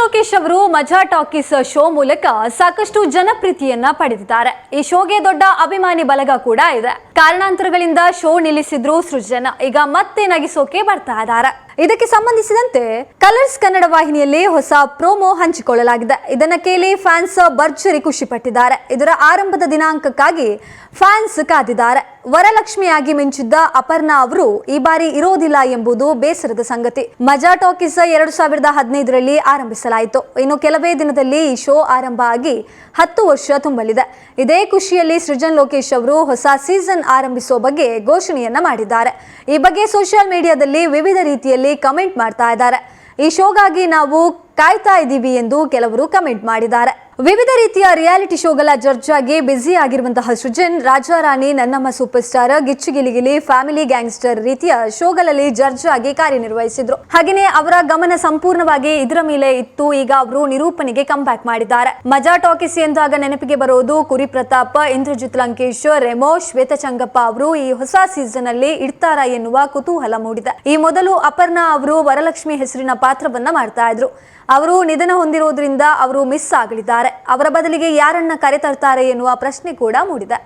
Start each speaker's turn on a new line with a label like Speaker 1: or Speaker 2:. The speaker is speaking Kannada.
Speaker 1: ಲೋಕೇಶ್ ಅವರು ಮಜಾ ಟಾಕೀಸ್ ಶೋ ಮೂಲಕ ಸಾಕಷ್ಟು ಜನಪ್ರೀತಿಯನ್ನ ಪಡೆದಿದ್ದಾರೆ. ಈ ಶೋಗೆ ದೊಡ್ಡ ಅಭಿಮಾನಿ ಬಲಗ ಕೂಡ ಇದೆ. ಕಾರಣಾಂತರಗಳಿಂದ ಶೋ ನಿಲ್ಲಿಸಿದ್ರು ಸೃಜನ. ಈಗ ಮತ್ತೆ ನಗಿಸೋಕೆ ಬರ್ತಾ ಇದ್ದಾರೆ. ಇದಕ್ಕೆ ಸಂಬಂಧಿಸಿದಂತೆ ಕಲರ್ಸ್ ಕನ್ನಡ ವಾಹಿನಿಯಲ್ಲಿ ಹೊಸ ಪ್ರೋಮೋ ಹಂಚಿಕೊಳ್ಳಲಾಗಿದೆ. ಇದನ್ನ ಕೇಳಿ ಫ್ಯಾನ್ಸ್ ಭರ್ಜರಿ ಖುಷಿ ಪಟ್ಟಿದ್ದಾರೆ ಇದರ ಆರಂಭದ ದಿನಾಂಕಕ್ಕಾಗಿ ಫ್ಯಾನ್ಸ್ ಕಾದಿದ್ದಾರೆ. ವರಲಕ್ಷ್ಮಿಯಾಗಿ ಮಿಂಚಿದ್ದ ಅಪರ್ಣಾ ಅವರು ಈ ಬಾರಿ ಇರೋದಿಲ್ಲ ಎಂಬುದು ಬೇಸರದ ಸಂಗತಿ. ಮಜಾ ಟಾಕೀಸ್ ಎರಡು ಸಾವಿರದ ಹದಿನೈದರಲ್ಲಿ ಆರಂಭಿಸಲಾಯಿತು. ಇನ್ನು ಕೆಲವೇ ದಿನದಲ್ಲಿ ಈ ಶೋ ಆರಂಭ ಆಗಿ ಹತ್ತು ವರ್ಷ ತುಂಬಲಿದೆ. ಇದೇ ಖುಷಿಯಲ್ಲಿ ಸೃಜನ್ ಲೋಕೇಶ್ ಅವರು ಹೊಸ ಸೀಸನ್ ಆರಂಭಿಸುವ ಬಗ್ಗೆ ಘೋಷಣೆಯನ್ನ ಮಾಡಿದ್ದಾರೆ. ಈ ಬಗ್ಗೆ ಸೋಷಿಯಲ್ ಮೀಡಿಯಾದಲ್ಲಿ ವಿವಿಧ ರೀತಿಯಲ್ಲಿ ಕಮೆಂಟ್ ಮಾಡ್ತಾ ಇದ್ದಾರೆ. ಈ ಶೋಗಾಗಿ ನಾವು ಕಾಯ್ತಾ ಇದ್ದೀವಿ ಎಂದು ಕೆಲವರು ಕಮೆಂಟ್ ಮಾಡಿದ್ದಾರೆ. ವಿವಿಧ ರೀತಿಯ ರಿಯಾಲಿಟಿ ಶೋಗಳ ಜಡ್ಜಾಗಿ ಬ್ಯುಸಿ ಆಗಿರುವಂತಹ Srujan Raja Rani Nannamma super star Gicchi Gili Gili, family gangster ರೀತಿಯ ಶೋಗಳಲ್ಲಿ ಜಡ್ಜ್ ಆಗಿ ಕಾರ್ಯನಿರ್ವಹಿಸಿದ್ರು. ಹಾಗೆಯೇ ಅವರ ಗಮನ ಸಂಪೂರ್ಣವಾಗಿ ಇದರ ಮೇಲೆ ಇತ್ತು. ಈಗ ಅವರು ನಿರೂಪಣೆಗೆ ಕಂಬ್ಯಾಕ್ ಮಾಡಿದ್ದಾರೆ. ಮಜಾ ಟಾಕೀಸ್ ಎಂದಾಗ ನೆನಪಿಗೆ ಬರೋದು ಕುರಿ ಪ್ರತಾಪ್, ಇಂದ್ರಜಿತ್ ಲಂಕೇಶ್, ರೆಮೋ, ಶ್ವೇತ ಚಂಗಪ್ಪ ಅವರು ಈ ಹೊಸ ಸೀಸನ್ ಅಲ್ಲಿ ಇಡ್ತಾರಾ ಎನ್ನುವ ಕುತೂಹಲ ಮೂಡಿದೆ. ಈ ಮೊದಲು ಅಪರ್ಣಾ ಅವರು ವರಲಕ್ಷ್ಮಿ ಹೆಸರಿನ ಪಾತ್ರವನ್ನ ಮಾಡ್ತಾ ಇದ್ರು. ಅವರು ನಿಧನ ಹೊಂದಿರುವುದರಿಂದ ಅವರು ಮಿಸ್ ಆಗಲಿದ್ದಾರೆ. ಅವರ ಬದಲಿಗೆ ಯಾರನ್ನ ಕರೆತರ್ತಾರೆ ಎನ್ನುವ ಪ್ರಶ್ನೆ ಕೂಡ ಮೂಡಿದೆ.